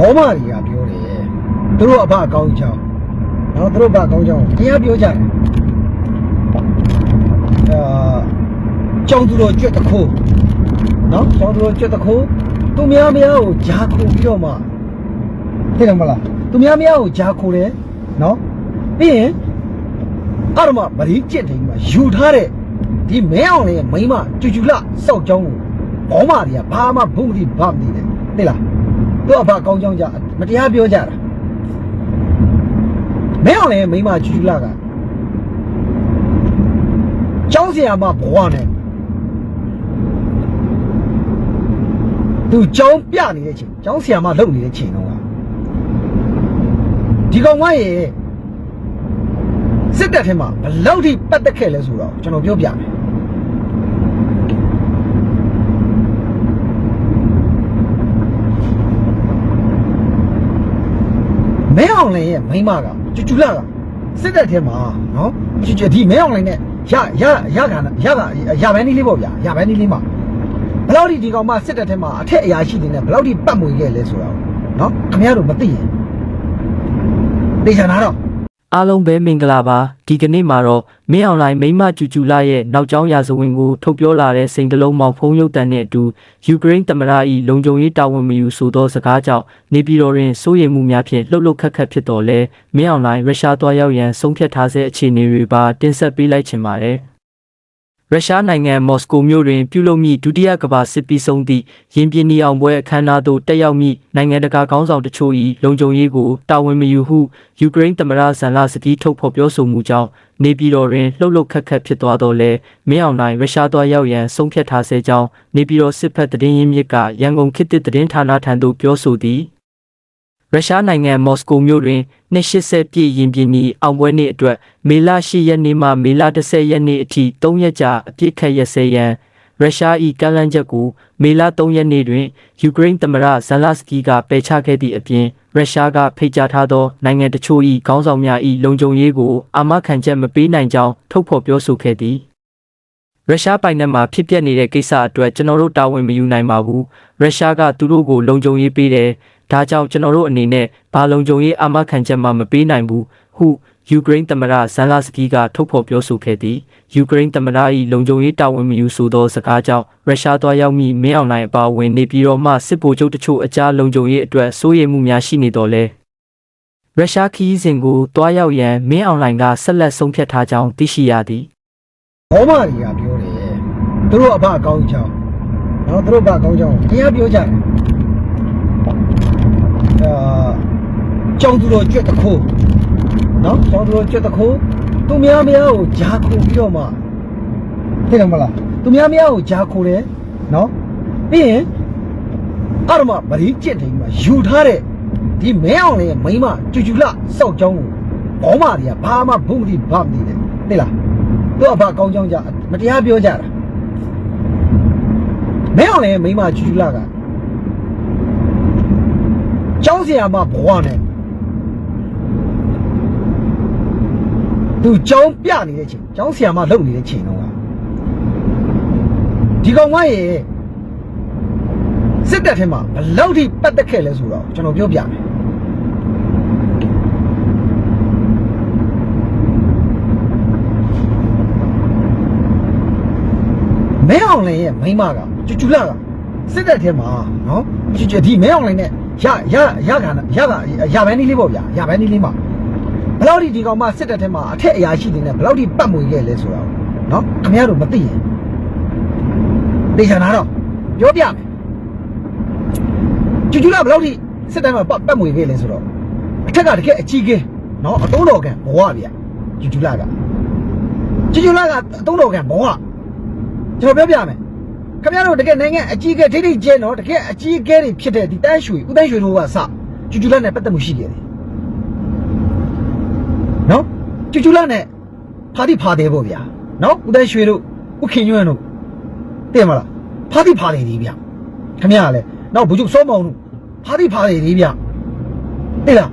ဘောမတွေကပြောတယ်သူတို့အဖအကောင်းချောင်းနော်သူတို့အဖအကောင်းချောင်းတရားပြောကြတယ်အာကျောင်းသူတို့ကြွက်တစ်ခိုးနော်ကျောင်းသူတို့ကြွက်တစ်ခိုးသူများများကိုဂျာခိုးပြီးတော့မှသိတယ်မလားသူများများကိုဂျာခိုးတယ်နော်ပြီးရင်အဲ့တော့မှဗရီးကျင့်တယ်မှာယူထားတဲ့ဒီမဲအောင်လေးရဲ့မိန်းမကျူကျူလစောက်ကျောင်းကိုဘောမတွေကဘာမှဘုံမတိဘာမတိတယ်သိလား သူ့အဖကောင်းကြောင်းကြမတရားပြောကြတာမဲအောင်လည်းမိန်းမကျူကျူလာကကျောင်းဆရာမဘဝနဲ့သူကျောင်းပြနေတဲ့ချိန်ကျောင်းဆရာမလုပ်နေတဲ့ချိန်တော့ကဒီကောင်မရဲ့စစ်တပ်ထဲမှာဘယ်လောက်ထိပတ်သက်ခဲ့လဲဆိုတော့ကျွန်တော်ပြောပြမယ် မဲအောင်လည်းရဲ့မိန်းမကကျူကျူလာကစစ်တပ်ထဲမှာနော်ကျူကျူဒီမဲအောင်လည်းနဲ့ရရရခါရကရဘန်းနီးလေးပေါ့ဗျာရဘန်းနီးလေးမှာဘယ်လောက်ထိဒီကောင်မစစ်တပ်ထဲမှာအထက်အရာရှိနေတယ်ဘယ်လောက်ထိပတ်မွေခဲ့လဲဆိုတော့နော်ခင်ဗျားတို့မသိရင်သိချင်တာတော့ အားလုံးပဲမင်္ဂလာပါဒီကနေ့မှာတော့မင်းအွန်လိုင်းမိန်းမကျူကျူလာရဲ့နောက်ကျောင်းရာဇဝင်ကိုထုတ်ပြောလာတဲ့စိန်တလုံးမောင်ဖုံးရုပ်တံနဲ့အတူယူကရိန်းသမ္မတ၏လုံခြုံရေးတာဝန်မယူဆိုသောစကားကြောင့်နေပြည်တော်တွင်စိုးရိမ်မှုများဖြင့်လှုပ်လှုပ်ခတ်ခတ်ဖြစ်တော်လဲမင်းအွန်လိုင်းရုရှားသွားရောက်ရန်ဆုံးဖြတ်ထားဆဲအခြေအနေတွေပါတင်ဆက်ပေးလိုက်ချင်ပါတယ် ရုရှားနိုင်ငံမော်စကိုမြို့တွင်ပြုလုပ်မည့်ဒုတိယကမ္ဘာစစ်ပြီးဆုံးသည့်ရင်ပြင်းနီအောင်ပွဲအခမ်းအနားသို့တက်ရောက်မည့်နိုင်ငံတကာခေါင်းဆောင်တချို့၏လုံခြုံရေးကိုတာဝန်မယူဟုယူကရိန်းသမ္မတဇန်လာစကီထုတ်ဖော်ပြောဆိုမှုကြောင့်နေပြည်တော်တွင်လှုပ်လှုပ်ခတ်ခတ်ဖြစ်သွားတော့လဲမင်းအောင်နိုင်ရုရှားသွားရောက်ရန်ဆုံးဖြတ်ထားဆဲကြောင်းနေပြည်တော်စစ်ဖက်သတင်းရင်းမြစ်ကရန်ကုန်ခေတ်သစ်သတင်းဌာနထံသို့ပြောဆိုသည် ရုရှားနိုင်ငံမော်စကိုမြို့တွင်280ပြည့်ရင်ပြင်းဤအောင်ပွဲနေ့အတွက်မေလ10ရက်နေ့မှမေလ10ရက်နေ့အထိ3ရက်ကြာအပြည့်ခတ်ရက်စဲရန်ရုရှား၏ကမ်းလှမ်းချက်ကိုမေလ3ရက်နေ့တွင်ယူကရိန်းသမ္မတဇန်လာစကီကပယ်ချခဲ့သည့်အပြင်ရုရှားကဖိတ်ကြားထားသောနိုင်ငံတချို့၏ခေါင်းဆောင်များ၏လုံခြုံရေးကိုအာမခံချက်မပေးနိုင်ကြောင်းထုတ်ဖော်ပြောဆိုခဲ့သည်ရုရှားပိုင်နက်မှာဖြစ်ပျက်နေတဲ့ကိစ္စအတွက်ကျွန်တော်တို့တာဝန်မယူနိုင်ပါဘူးရုရှားကသူတို့ကိုလုံခြုံရေးပေးတယ် ဒါကြောင့်ကျွန်တော်တို့အနေနဲ့ဘာလုံခြုံရေးအာမခံချက်မှမပေးနိုင်ဘူးဟုယူကရိန်းသမ္မတဇန်လာစကီကထုတ်ဖော်ပြောဆိုခဲ့သည်ယူကရိန်းသမ္မတ၏လုံခြုံရေးတာဝန်မယူဆိုသောစကားကြောင့်ရုရှားသွားရောက်မိမင်းအောင်နိုင်အပါအဝင်နေပြည်တော်မှစစ်ဗိုလ်ချုပ်တချို့အကြားလုံခြုံရေးအတွက်စိုးရိမ်မှုများရှိနေတော်လဲရုရှားခီးစဉ်ကိုတွားရောက်ရန်မင်းအောင်လိုင်ကဆက်လက်ဆုံးဖြတ်ထားကြောင်းသိရှိရသည်ဘောမတွေကပြောတယ်သူတို့အဖအကောင်းချောင်းနော်သူတို့အဖအကောင်းချောင်းတရားပြောကြတယ်အာ ကျောင်းသူတို့ကြွက်တစ်ခိုးနော်ကျောင်းသူတို့ကြွက်တစ်ခိုးသူများများကိုဂျာခိုးပြီးတော့မှသိတယ်မလားသူများများကိုဂျာခိုးတယ်နော်ပြီးရင်အဲ့တော့မှဗရီးကျင့်တယ်မှာယူထားတဲ့ဒီမဲအောင်လေးရဲ့မိန်းမကျူကျူလစောက်ကျောင်းကိုဘောမတွေကဘာမှဘုံမတိဘာမတိတယ်သိလားသူ့အဖကောင်းကြောင်းကြမတရားပြောကြတာမဲအောင်လည်းမိန်းမကျူကျူလာကကျောင်းဆရာမဘဝနဲ့ သူကျောင်းပြနေတဲ့ချိန်ကျောင်းဆရာမလုပ်နေတဲ့ချိန်တော့ကဒီကောင်မရဲ့စစ်တပ်ထဲမှာဘယ်လောက်ထိပတ်သက်ခဲ့လဲဆိုတော့ကျွန်တော်ပြောပြမယ်မဲအောင်လည်းရဲ့မိန်းမကကျူကျူလာကစစ်တပ်ထဲမှာနော်ကျူကျူဒီမဲအောင်လည်းနဲ့ရရရခါရကရဘန်းနီးလေးပေါ့ဗျာရဘန်းနီးလေးမှာ ဘယ်လောက်ထိဒီကောင်မစစ်တပ်ထဲမှာအထက်အရာရှိနေတယ်ဘယ်လောက်ထိပတ်မွေခဲ့လဲဆိုတော့နော်ခင်ဗျားတို့မသိရင်သိချင်တာတော့ပြောပြမယ်ကျူကျူလာဘယ်လောက်ထိစစ်တပ်မှာပတ်ပတ်မွေခဲ့လဲဆိုတော့အထက်ကတကယ်အကြီးကဲနော်အတုံးတော်ကံဘဝဗျာကျူကျူလာကကျူကျူလာကအတုံးတော်ကံဘဝကျွန်တော်ပြောပြမယ်ခင်ဗျားတို့တကယ်နိုင်ငံအကြီးအကဲဒိတ်ဒိတ်ကျဲနော်တကယ်အကြီးအကဲတွေဖြစ်တဲ့ဒီတန်းရွှေဦးတန်းရွှေတို့ကစကျူကျူလက်နဲ့ပတ်သက်မှုရှိတယ်နော် ကျူကျူလက်နဲ့ဖာတိဖာတယ်ပေါ့ဗျာနော်ဦးတန်းရွှေတို့ဦးခင်ရွန်းတို့သိမလားဖာတိဖာတယ်ဒီဗျခင်ဗျားကလည်းနောက်ဘုချုပ်စောမောင်တို့ဖာတိဖာတယ်ဒီဗျသိလား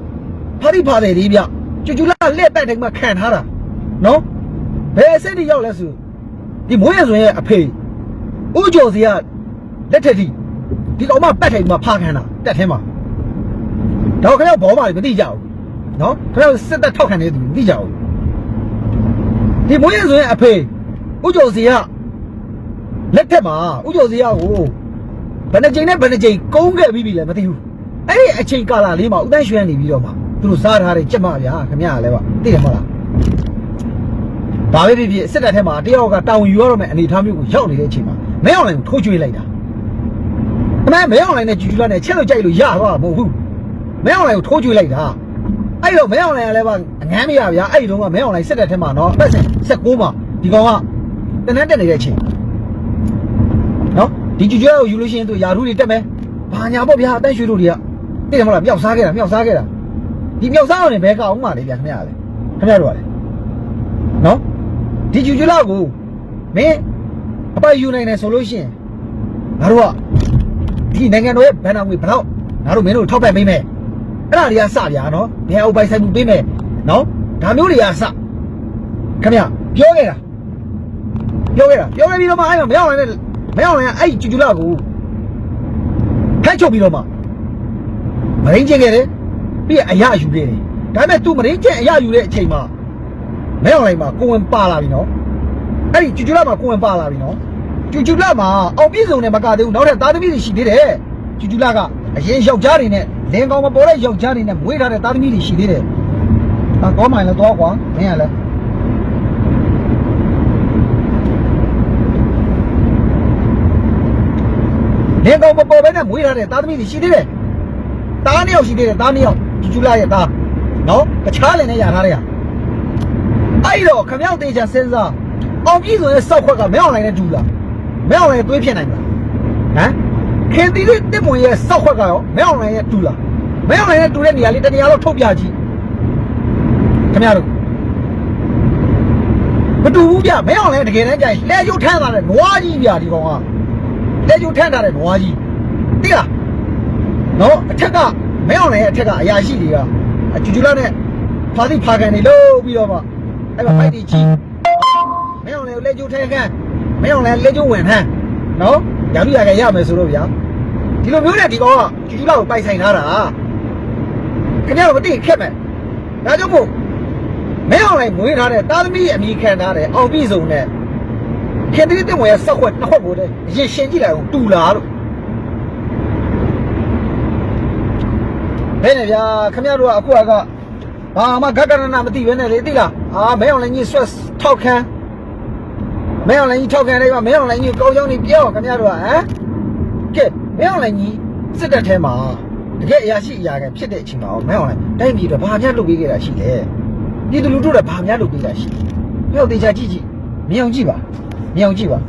ဖာတိဖာတယ်ဒီဗျကျူကျူလက်လက်တိုက်တိုင်းမှာခံထားတာနော်ဘယ်အဆင့်ထိရောက်လဲဆိုဒီမွေးရဆိုရင်အဖေဦးကျော်စီကလက်ထက်ထိဒီကောင်မပတ်ထိုင်မှာဖားခံတာတက်ထဲမှာနော်ခင်ဗျားဘောမာတွေမသိကြဘူးနော်ခင်ဗျားစစ်တပ်ထောက်ခံနေသူမသိကြဘူး ဒီမွေးရဆိုရင်အဖေဥကျော်စီကလက်ထက်မှာဥကျော်စီကကိုဘယ်နှကြိမ်နဲ့ဘယ်နှကြိမ်ကုန်းခဲ့ပြီးပြီလဲမသိဘူးအဲ့ဒီအချိန်ကာလလေးမှာဥတန်းရွှဲနေပြီးတော့မှသူတို့စားထားတဲ့ကြက်မဗျာခင်ဗျားကလည်းပါသိတယ်မဟုတ်လားဘာပဲဖြစ်ဖြစ်စစ်တပ်ထဲမှာတယောက်ကတောင်ယူရတော့မယ်အနေအထားမျိုးကိုရောက်နေတဲ့အချိန်မှာမဲအောင်လည်းထိုးကျွေးလိုက်တာအမေမဲအောင်လိုင်းနဲ့ဂျူဂျူလာနဲ့ချက်လို့ကြိုက်လို့ရသွားတာမဟုတ်ဘူးမဲအောင်လိုင်းကိုထိုးကျွေးလိုက်တာ အဲ့တော့မဲအောင်လိုင်းကလည်းပါအငမ်းမရဗျာအဲ့ဒီတော့ကမဲအောင်လိုင်းစစ်တဲ့ထဲမှာနော်ပတ်စင်16မှာဒီကောင်ကတနက်တက်နေတဲ့အချိန်နော်ဒီဂျူဂျူလာကိုယူလို့ရှိရင်သူယာထူးတွေတက်မယ်ဘာညာပေါ့ဗျာအတန်းရွှေတို့တွေကသိတယ်မဟုတ်လားမြောက်စားခဲ့တာမြောက်စားခဲ့တာဒီမြောက်စားအောင်လည်းဘဲကအောင်မှလေဗျာခင်ဗျာလေခင်ဗျာတို့ကလေနော်ဒီဂျူဂျူလာကိုမင်းအပိုင်ယူနိုင်တယ်ဆိုလို့ရှိရင်ငါတို့ကဒီနိုင်ငံတော်ရဲ့ဘဏ္ဍာငွေဘယ်တော့ငါတို့မင်းတို့ထောက်ပံ့ပေးမယ် အဲ့ဒါတွေကစဗျာနော်နေရာဥပိုင်ဆိုင်မှုပေးမယ်နော်ဒါမျိုးတွေကစခင်ဗျပြောခဲ့တာပြောခဲ့တာပြောခဲ့ပြီးတော့မှအဲ့မှာမရောက်နိုင်တဲ့မရောက်နိုင်အဲ့ကျူကျူလာကိုဖက်ချုပ်ပြီးတော့မှမရင်းကျင်ခဲ့တယ်ပြီးအရာယူခဲ့တယ်ဒါပေမဲ့ तू မရင်းကျင်အရာယူတဲ့အချိန်မှာမရောက်နိုင်မှာကိုဝင်ပါလာပြီနော်အဲ့ဒီကျူကျူလာမှာကိုဝင်ပါလာပြီနော်ကျူကျူလာမှာအောင်ပြည့်စုံတယ်မကသေးဘူးနောက်ထပ်သားသမီးတွေရှိသေးတယ်ကျူကျူလာကအရင်ယောက်ျားတွေနဲ့ လင်ကောင်မပေါ်တဲ့ယောက်ျားတွေနဲ့မွေးထားတဲ့သားသမီးတွေရှိသေးတယ်အာကောင်းမှလည်းတော့ကွာမင်းကလည်းလင်ကောင်မပေါ်ဘဲနဲ့မွေးထားတဲ့သားသမီးတွေရှိသေးတယ်သားနှစ်ယောက်ရှိသေးတယ်သားနှစ်ယောက်ကျူကျူလာရဲ့သားနော်တခြားလင်နဲ့ရထားတဲ့ဟာအဲ့တော့ခမောက်သေးချာစဉ်းစားအောင်ပြည့်စုံရဲ့စောက်ခွက်ကမင်းအောင်နိုင်နဲ့တူလားမဲအောင်လည်းသွေးဖြစ်နိုင်မလားဟမ် ခင်တီလေးတစ်မွန်ရဲ့စောက်ခွက်ကရောမဲအောင်လည်းရဲ့တူလားမဲအောင်လည်းရဲ့တူတဲ့နေရာလေးတနေရာလောက်ထုတ်ပြကြည့်ခင်ဗျားတို့မတူဘူးဗျမဲအောင်လည်းတကယ်တမ်းကြရင်လဲကျုပ်ထမ်းတာတဲ့နွားကြီးဗျဒီကောင်ကလဲကျုပ်ထမ်းတာတဲ့နွားကြီးသိလားနော်အထက်ကမဲအောင်လည်းရဲ့အထက်ကအရာရှိတွေကအကျူကျူလာနဲ့ဖာတိဖာကန်နေလို့ပြီးတော့မှအဲ့မှာဖိုက်တီကြီးမင်းအောင်လည်းလက်ကျိုးထဲခန်းမင်းအောင်လည်းလက်ကျိုးဝင်ထမ်းနော် ရာလူရကရမယ်ဆိုတော့ဗျာဒီလိုမျိုးနဲ့ဒီကောင်ကကျူကျူလာကိုပိုက်ဆိုင်ထားတာခင်ဗျားတို့မသိခက်မယ်ဒါကြောင့်မို့မင်းအောင်လည်းမွေးထားတဲ့တာသမီအမိခံထားတဲ့အောင်ပြီစုံနဲ့ခင်တိတဲ့ဝင်ရဲ့စောက်ခွက်နှစ်ခွက်ကိုတည်းအရင်ရှင်းကြည့်လိုက်အောင်တူလားလို့ဘယ်နဲ့ဗျာခင်ဗျားတို့ကအခုကဘာမှဂကရဏမသိဘဲနဲ့လေသိလားအာမင်းအောင်လည်းညဆွတ်ထောက်ခံမ င်းအောင်လည်းကြီးထောက်ခံလိုက်ပါမင်းအောင်လည်းကြီးကောင်းကောင်းကြီးပြောခင်ဗျားတို့ကဟမ်ကဲမင်းအောင်လည်းကြီးစစ်တပ်ထဲမှာတကယ်အရာရှိအရာခံဖြစ်တဲ့အချိန်မှာမင်းအောင်လည်းတိုင်းပြည်တော့ဘာများလုပ်ပေးခဲ့တာရှိလဲပြည်သူလူထုတော့ဘာများလုပ်ပေးတာရှိပြောသေးချာကြည့်ကြည့်မြင်အောင်ကြည့်ပါမြင်အောင်ကြည့်ပါ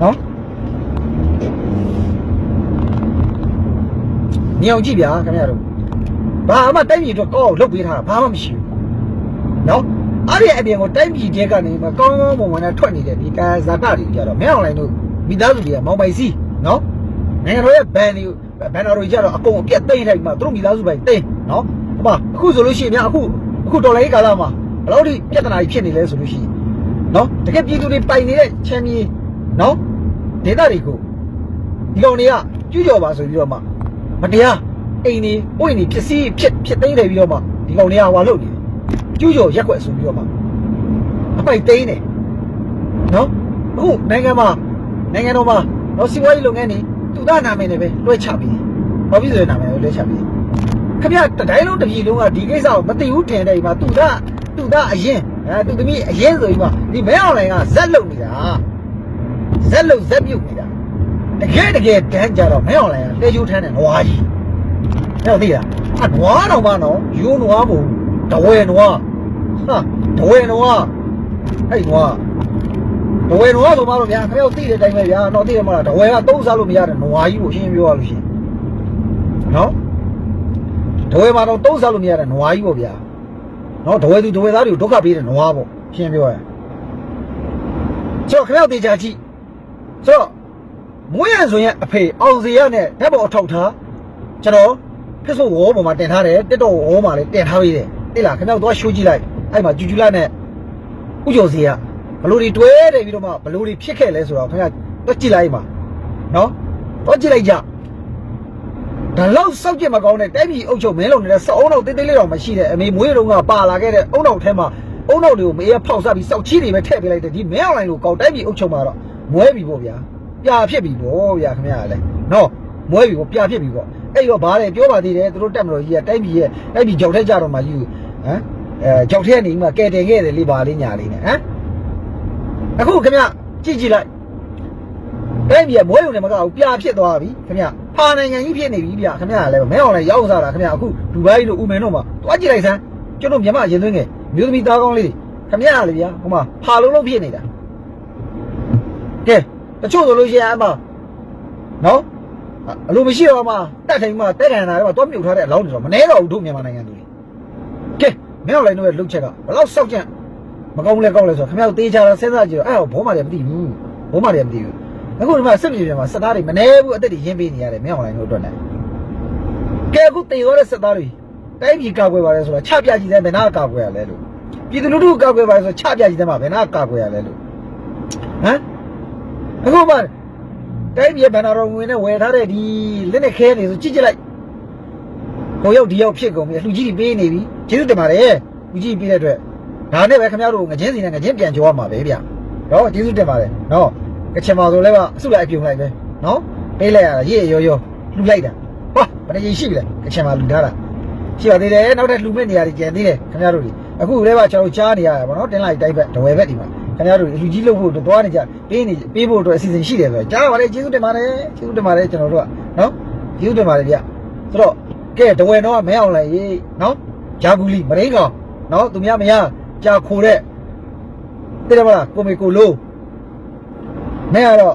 နော်မြင်အောင်ကြည့်ဗျာခင်ဗျားတို့ဘာမှတိုင်းပြည်တော့ကောင်းအောင်လုပ်ပေးထားတာဘာမှမရှိဘူးနော် အဲ့ဒီအပြင်ကိုတိုင်းပြည်တဲကနေမှကောင်းကောင်းမွန်မွန်နဲ့ထွက်နေတဲ့ဒီကာဇာတတွေကြတော့မင်းအောင်လိုင်းတို့မိသားစုတွေကမောင်ပိုင်စီနော်နိုင်ငံတော်ရဲ့ဘန်တွေဘန်တော်တွေကြတော့အကုန်အပြတ်သိမ့်လိုက်မှသူတို့မိသားစုပိုင်သိမ့်နော်ဟုတ်ပါအခုဆိုလို့ရှိရင်များအခုအခုတော်လိုင်းကာလမှာဘယ်လောက်ထိပြဿနာကြီးဖြစ်နေလဲဆိုလို့ရှိရင်နော်တကယ်ပြည်သူတွေပိုင်နေတဲ့ချမ်းမြေနော်ဒေသတွေကိုဒီကောင်တွေကကျူးကျော်ပါဆိုပြီးတော့မှမတရားအိမ်နေပွင့်နေဖြစ်စီဖြစ်ဖြစ်သိမ့်တယ်ပြီးတော့မှဒီကောင်တွေကဟွာလုပ်နေတယ် ကျူးကျော်ရက်ွက်ဆိုပြီးတော့မှအပိုက်သိမ်းတယ်နော်အခုနိုင်ငံမှာနိုင်ငံတော်မှာတော့စီးပွားရေးလုပ်ငန်းတွေသူသားနာမည်နဲ့ပဲလွှဲချပြီးတယ်ဘာဖြစ်ဆိုတဲ့နာမည်ကိုလွှဲချပြီးတယ်ခင်ဗျတတိုင်းလုံးတစ်ပြည်လုံးကဒီကိစ္စကိုမသိဘူးထင်တယ်ဒီမှာသူသားသူသားအရင်အဲသူသမီးအရင်ဆိုပြီးမှဒီမဲအောင်လိုင်ကဇက်လုံနေတာဇက်လုံဇက်ပြုတ်နေတာတကယ်တကယ်တန်းကြတော့မဲအောင်လိုင်ကလေကျိုးထမ်းတယ်နွားကြီးအဲ့တော့သိလားအနွားတော့မနော်ယူနွားမဟုတ်ဘူးတဝဲနွား ဟာဒဝဲနွားအဲ့နွားဒဝဲနွားဆိုမှတော့ဗျာခင်ဗျားသိတဲ့အတိုင်းပဲဗျာတော့သိတယ်မလားဒဝဲကသုံးစားလို့မရတဲ့နွားကြီးကိုအရှင်းပြောရလို့ရှိရင်နော်ဒဝဲမှာတော့သုံးစားလို့မရတဲ့နွားကြီးပေါ့ဗျာနော်ဒဝဲသူဒဝဲသားတွေကိုဒုက္ခပေးတဲ့နွားပေါ့ရှင်းပြောရဆိုတော့ခင်ဗျားသိကြကြည့်ဆိုတော့မွေးရဆိုရင်အဖေအောင်စီရနဲ့ဓာတ်ပေါ်အထောက်ထားကျွန်တော် Facebook ဝေါ်ပေါ်မှာတင်ထားတယ် TikTok ဝေါ်မှာလည်းတင်ထားပေးတယ်တိလားခင်ဗျားတို့ရှိုးကြည့်လိုက် အဲ့မှာကျူကျူလာနဲ့ဥကျော်စီကဘလို့တွေတွဲတယ်ပြီးတော့မှဘလို့တွေဖြစ်ခဲ့လဲဆိုတော့ခင်ဗျားတော့ကြည့်လိုက်ပါနော်တော့ကြည့်လိုက်ကြဒါလောက်စောက်ကြည့်မကောင်းတဲ့တိုက်ပြည်အုပ်ချုပ်မင်းလုံးနေတဲ့စောအုံတော့တိတ်တိတ်လေးတော့မရှိတဲ့အမေမွေးတုန်းကပါလာခဲ့တဲ့အုံတော့ထဲမှာအုံတော့တွေကိုမေးရဖောက်စားပြီးစောက်ချီတွေပဲထည့်ပေးလိုက်တယ်ဒီမင်းအွန်လိုင်းကိုကောက်တိုက်ပြည်အုပ်ချုပ်မှာတော့မွဲပြီပေါ့ဗျာပြာဖြစ်ပြီပေါ့ဗျာခင်ဗျားလည်းနော်မွဲပြီပေါ့ပြာဖြစ်ပြီပေါ့အဲ့တော့ဘာလဲပြောပါသေးတယ်သူတို့တက်မလို့ကြီးကတိုက်ပြည်ရဲ့တိုက်ပြည်ကြောက်ထဲကြတော့မှယူဟမ် အဲကြောက်ထဲကနေမှကဲတင်ခဲ့တယ်လေပါလေးညာလေးနဲ့ဟမ်အခုခင်ဗျာကြည့်ကြည့်လိုက်အဲ့ဒီကမွေးရုံနဲ့မကဘူးပြာဖြစ်သွားပြီခင်ဗျဖာနိုင်ငံကြီးဖြစ်နေပြီဗျခင်ဗျကလည်းမဲအောင်လည်းရောက်စားတာခင်ဗျအခုဒူဘိုင်းတို့ဥမင်တို့မှာတွားကြည့်လိုက်စမ်းကျွန်တော်မြန်မာရင်သွင်းငယ်မျိုးသမီးသားကောင်းလေးတွေခင်ဗျကလည်းဗျာဟိုမှာဖာလုံးလုံးဖြစ်နေတာကဲတချို့ဆိုလို့ရှိရင်အမနော်အလိုမရှိတော့မှတက်ထိုင်မှတက်ကန်တာတော့တွားမြုပ်ထားတဲ့အလောင်းတွေတော့မနှဲတော့ဘူးတို့မြန်မာနိုင်ငံသူတွေကဲ မဲအောင်လည်းတို့ရဲ့လှုပ်ချက်ကဘယ်လောက်စောက်ကြံမကောင်းလဲကောင်းလဲဆိုတော့ခင်ဗျတေးချတာစဉ်းစားကြည့်တော့အဲ့ဟောဘောမတွေမသိဘူးဘောမတွေမသိဘူးအခုဒီမှာစစ်မြေပြင်မှာစစ်သားတွေမနေဘူးအသက်တွေရင်းပေးနေရတယ်မင်းအောင်လိုင်းတို့အတွက်လည်းကဲအခုတေရောတဲ့စစ်သားတွေတိုင်းပြည်ကာကွယ်ပါလဲဆိုတာချပြကြည့်တယ်ဘယ်နာကာကွယ်ရလဲလို့ပြည်သူလူထုကာကွယ်ပါလဲဆိုချပြကြည့်တယ်မှာဘယ်နာကာကွယ်ရလဲလို့ဟမ်အခုမှတိုင်းပြည်ဘဏ္ဍာတော်ငွေနဲ့ဝယ်ထားတဲ့ဒီလက်နဲ့ခဲနေဆိုကြည့်ကြည့်လိုက် ဟိုရောက်ဒီရောက်ဖြစ်ကုန်ပြီလူကြီးတွေပေးနေပြီကျေးဇူးတင်ပါတယ်လူကြီးပေးတဲ့အတွက်ဒါနဲ့ပဲခင်ဗျားတို့ငချင်းစီနဲ့ငချင်းပြန်ကြောရမှာပဲဗျတော့ကျေးဇူးတင်ပါတယ်နော်ကချင်ပါဆိုလဲကအစုလိုက်အပြုံလိုက်ပဲနော်ပေးလိုက်ရတာရေးရောရောလူလိုက်တာဟောဘယ်နှရင်ရှိပြီလဲကချင်ပါလူထားတာရှိပါသေးတယ်နောက်ထပ်လူမဲ့နေရာတွေကျန်သေးတယ်ခင်ဗျားတို့တွေအခုလည်းပါကျွန်တော်ကြားနေရတာဗောနော်တင်းလိုက်တိုက်ဘက်ဒဝဲဘက်ဒီမှာခင်ဗျားတို့လူကြီးလို့ဖို့တွားနေကြပေးနေပေးဖို့အတွက်အစီအစဉ်ရှိတယ်ဆိုကြားပါလေကျေးဇူးတင်ပါတယ်ကျေးဇူးတင်ပါတယ်ကျွန်တော်တို့ကနော်ကျေးဇူးတင်ပါတယ်ဗျဆိုတော့ ကဲဒဝဲတော့မဲအောင်လိုက်ရေးနော်ဂျာဂူလီမရင်းကောင်နော်သူများမရကြာခိုတဲ့တိရမလားကိုမေကိုလို့မဲကတော့